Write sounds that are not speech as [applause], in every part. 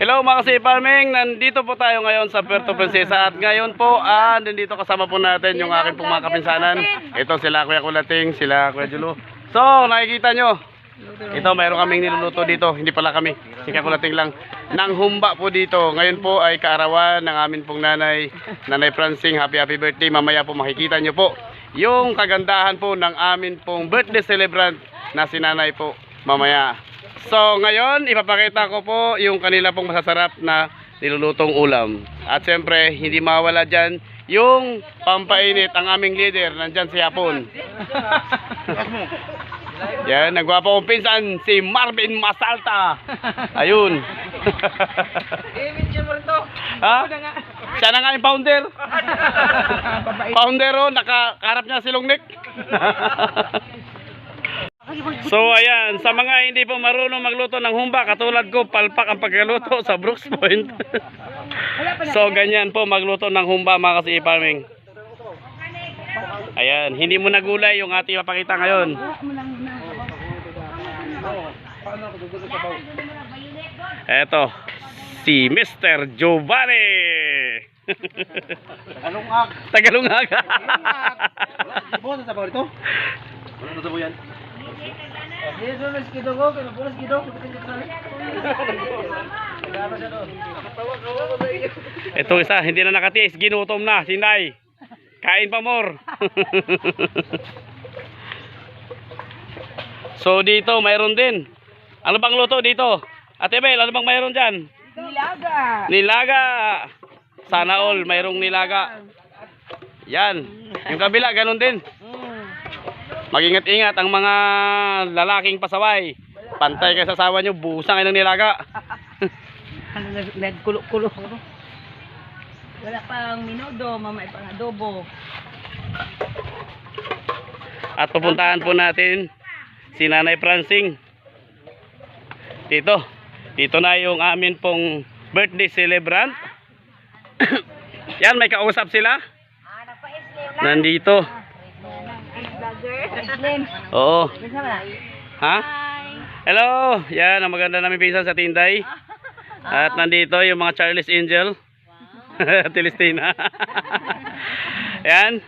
Hello mga kasi farming, nandito po tayo ngayon sa Puerto Princesa at ngayon po, ah, nandito kasama po natin yung aking pong mga kapinsanan. Ito sila Kuya Kulating, sila Kuya Julo. So, nakikita nyo, ito mayroon kaming niluluto dito, hindi pala kami, si Kuya Kulating lang. Nang humba po dito, ngayon po ay kaarawan ng amin pong nanay, Nanay Francine, happy happy birthday. Mamaya po makikita nyo po yung kagandahan po ng amin pong birthday celebrant na si nanay po mamaya. So ngayon, ipapakita ko po yung kanila pong masasarap na nilulutong ulam. At siyempre, hindi mawala dyan yung pampainit ang aming leader, nandyan si Hapon. Yan, nagwapo kong pinsan, si Marvin Masalta. Ayun. ha? Siya na nga yung founder. [laughs] founder oh, nakakarap niya si Longnek. [laughs] So ayan, sa mga hindi po marunong magluto ng humba, katulad ko, palpak ang pagkaluto sa Brooks Point. [laughs] so ganyan po magluto ng humba mga kasi farming. Ayan, hindi mo nagulay yung ating mapakita ngayon. Eto, si Mr. Giovanni. Tagalungag. Tagalungag. Ibo sa sabaw ito? Ano sa yan? Doon na skido ko. Kaya pulas skido. Nagano siya doon. Ito isa, hindi na nakatiis, ginutom na, sinay. Kain pa more. [laughs] so dito, mayroon din. Ano bang luto dito? Ate Bel, ano bang mayroon dyan? Nilaga. Nilaga. Sana all, mayroong nilaga. Yan. Yung kabila, ganun din. Mag-ingat-ingat ang mga lalaking pasaway. Pantay kayo sa asawa nyo, busang kayo ng nilaga. [laughs] Ano nag- nagkulo-kulo. Wala pang minudo, mamay pang adobo. At pupuntahan po natin si Nanay Francing. Dito. Dito na yung amin pong birthday celebrant. [coughs] Yan, may kausap sila. Nandito. Oo. Ha? Hello. Yan, ang maganda namin pinsan sa Tinday. At nandito yung mga Charles Angel. [laughs] Tilistina. Yan.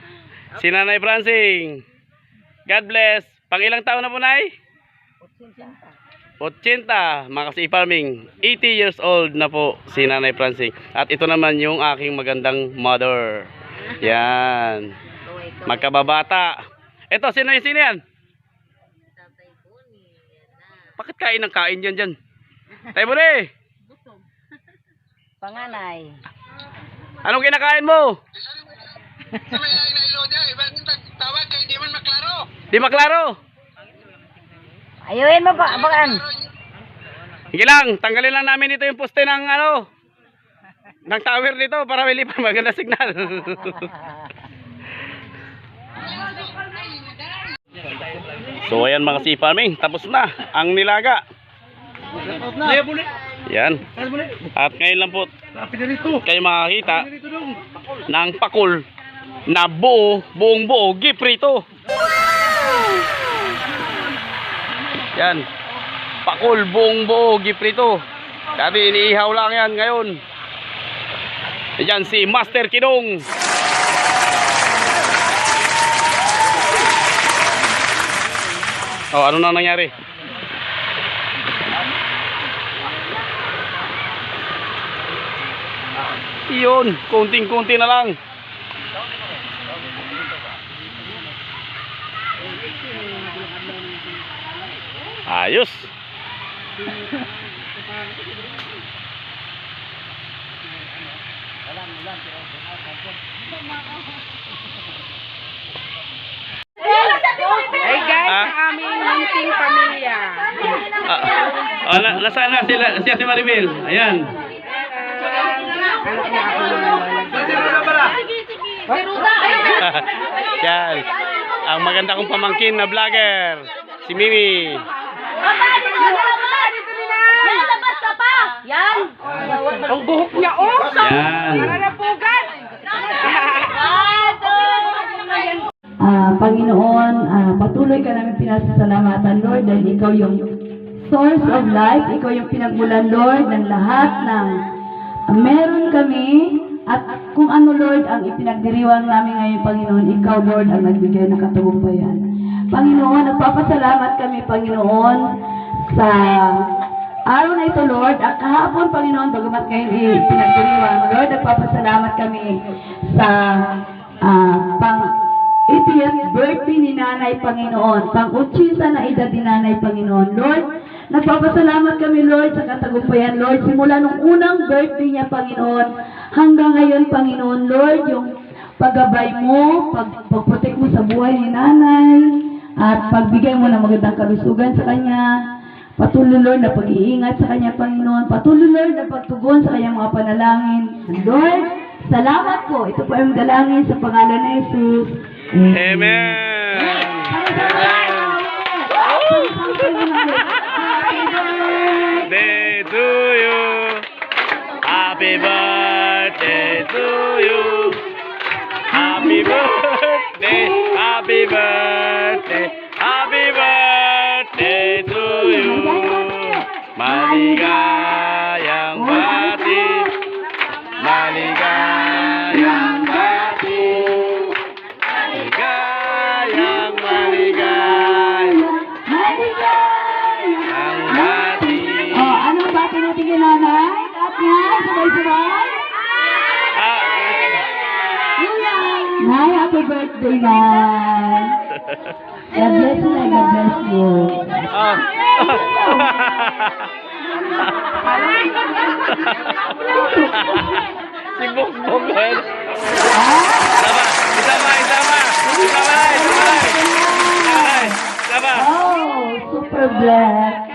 Si Nanay Francing. God bless. Pang ilang taon na po, Nay? 80, mga kasi farming. 80 years old na po si Nanay Francine. At ito naman yung aking magandang mother. Yan. Magkababata. Ito, sino yung sino yan? Bakit kain ng kain dyan dyan? Tayo mo eh. Panganay. Anong kinakain mo? Di maklaro. Ayuhin mo pa, abakan. Sige lang, tanggalin lang namin dito yung poste ng ano, ng tower dito para may lipan maganda signal. [laughs] so ayan mga si farming, tapos na ang nilaga. Yan. At ngayon lang po kayo makakita ng pakul na buo, buong buo, giprito. Yan. Pakul, buong buo, giprito. Dati iniihaw lang yan ngayon. Yan si Master Kidong. Oh, ano na nangyari? Yun, konting-konti na lang. Ayos. Ay [laughs] guys, Ah? ang aming munting pamilya. Ah, ah, na, nasaan na sila, si Ate Maribel? Ayan. [laughs] Yan. Ang maganda kong pamangkin na vlogger. Si Mimi. Yan! Ang buhok niya, oh! Yan. Narapugan! Ah, Panginoon, ah, patuloy ka namin pinasasalamatan, Lord, dahil ikaw yung source of life. Ikaw yung pinagmulan, Lord, ng lahat ng meron kami. At kung ano, Lord, ang ipinagdiriwang namin ngayon, Panginoon, ikaw, Lord, ang nagbigay ng katagumpayan. Panginoon, nagpapasalamat kami, Panginoon, sa araw na ito, Lord. At kahapon, Panginoon, bagamat ngayon ipinagdiriwang, Lord, nagpapasalamat kami sa ah, pang 80th birthday ni Nanay Panginoon, pang 80 na edad ni Nanay Panginoon. Lord, nagpapasalamat kami, Lord, sa katagumpayan, Lord, simula nung unang birthday niya, Panginoon, hanggang ngayon, Panginoon, Lord, yung paggabay mo, pag, pagprotect mo sa buhay ni Nanay, at pagbigay mo ng magandang kalusugan sa Kanya, Patuloy, Lord, na pag-iingat sa Kanya, Panginoon. Patuloy, Lord, na pagtugon sa Kanyang mga panalangin. Lord, salamat po. Ito po ang dalangin sa pangalan ni Jesus. Amen! Birthday Happy birthday to you. Happy birthday, happy birthday, happy birthday to you. Maligayang bati, maligayang bati, maligayang maligayang bati. Oh, anong bati natin? Lahat Jamal? Happy birthday, Nay. God bless you, Nay. God bless you. Oh. si Bong Bong kan? Sama, sama, sama. Sama, sama. Sama. Oh, super black.